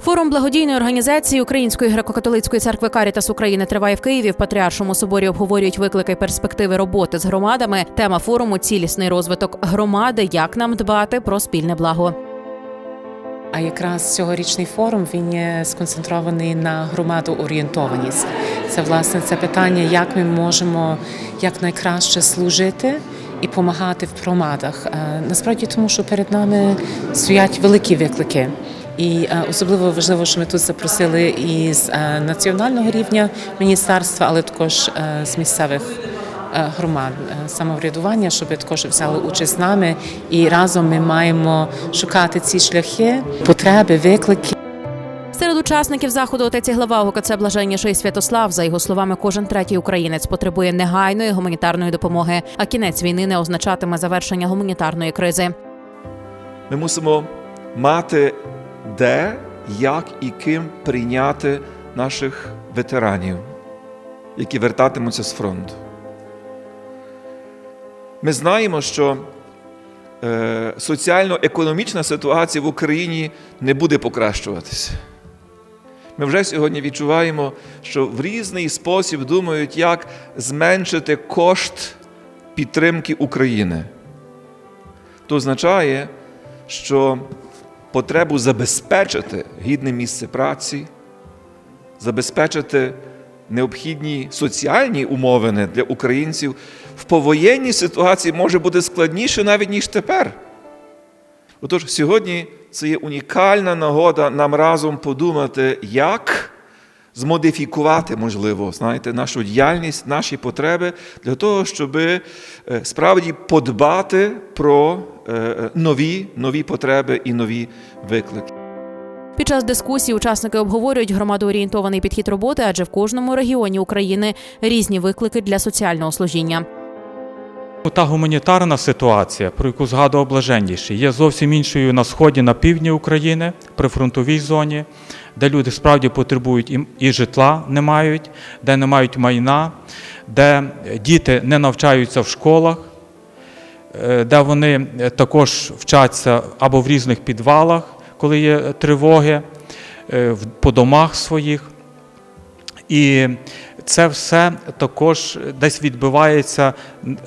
Форум благодійної організації Української греко-католицької церкви Карітас України триває в Києві. В Патріаршому соборі обговорюють виклики перспективи роботи з громадами. Тема форуму цілісний розвиток громади. Як нам дбати про спільне благо. А якраз цьогорічний форум він є сконцентрований на громадоорієнтованість. Це власне це питання, як ми можемо якнайкраще служити і допомагати в громадах. Е, Насправді, тому що перед нами стоять великі виклики. І е, особливо важливо, що ми тут запросили із е, національного рівня міністерства, але також е, з місцевих е, громад е, самоврядування, щоб також взяли участь з нами, і разом ми маємо шукати ці шляхи, потреби, виклики. Серед учасників заходу отець і глава ОКЦ Блаженніший Святослав. За його словами, кожен третій українець потребує негайної гуманітарної допомоги. А кінець війни не означатиме завершення гуманітарної кризи. Ми мусимо мати де, як і ким прийняти наших ветеранів, які вертатимуться з фронту. Ми знаємо, що е, соціально-економічна ситуація в Україні не буде покращуватися. Ми вже сьогодні відчуваємо, що в різний спосіб думають, як зменшити кошт підтримки України. То означає, що потребу забезпечити гідне місце праці, забезпечити необхідні соціальні умови для українців в повоєнній ситуації може бути складніше навіть ніж тепер. Отож, сьогодні це є унікальна нагода нам разом подумати, як змодифікувати, можливо, знаєте, нашу діяльність, наші потреби для того, щоб е, справді подбати про нові, нові потреби і нові виклики. Під час дискусії учасники обговорюють громадоорієнтований підхід роботи, адже в кожному регіоні України різні виклики для соціального служіння. Та гуманітарна ситуація, про яку згадував блаженніший, є зовсім іншою на сході, на півдні України, при фронтовій зоні, де люди справді потребують і, житла не мають, де не мають майна, де діти не навчаються в школах, е, де вони також вчаться або в різних підвалах, коли є тривоги, е, по домах своїх. І це все також десь відбивається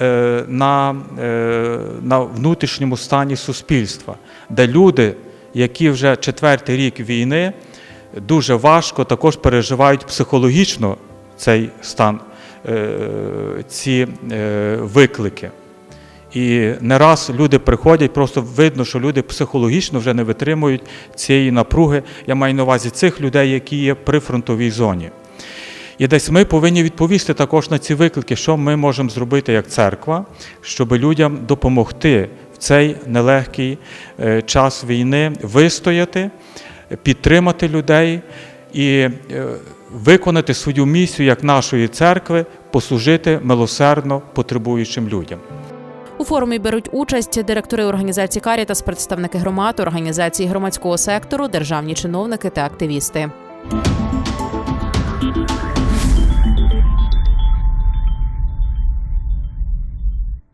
е, на, е, на внутрішньому стані суспільства, де люди, які вже четвертий рік війни, дуже важко також переживають психологічно цей стан, е, ці е, виклики. І не раз люди приходять, просто видно, що люди психологічно вже не витримують цієї напруги. Я маю на увазі цих людей, які є при фронтовій зоні. І десь ми повинні відповісти також на ці виклики, що ми можемо зробити як церква, щоб людям допомогти в цей нелегкий е, час війни вистояти, підтримати людей і е, виконати свою місію як нашої церкви, послужити милосердно потребуючим людям. У форумі беруть участь директори організації Карітас, представники громад, організації громадського сектору, державні чиновники та активісти.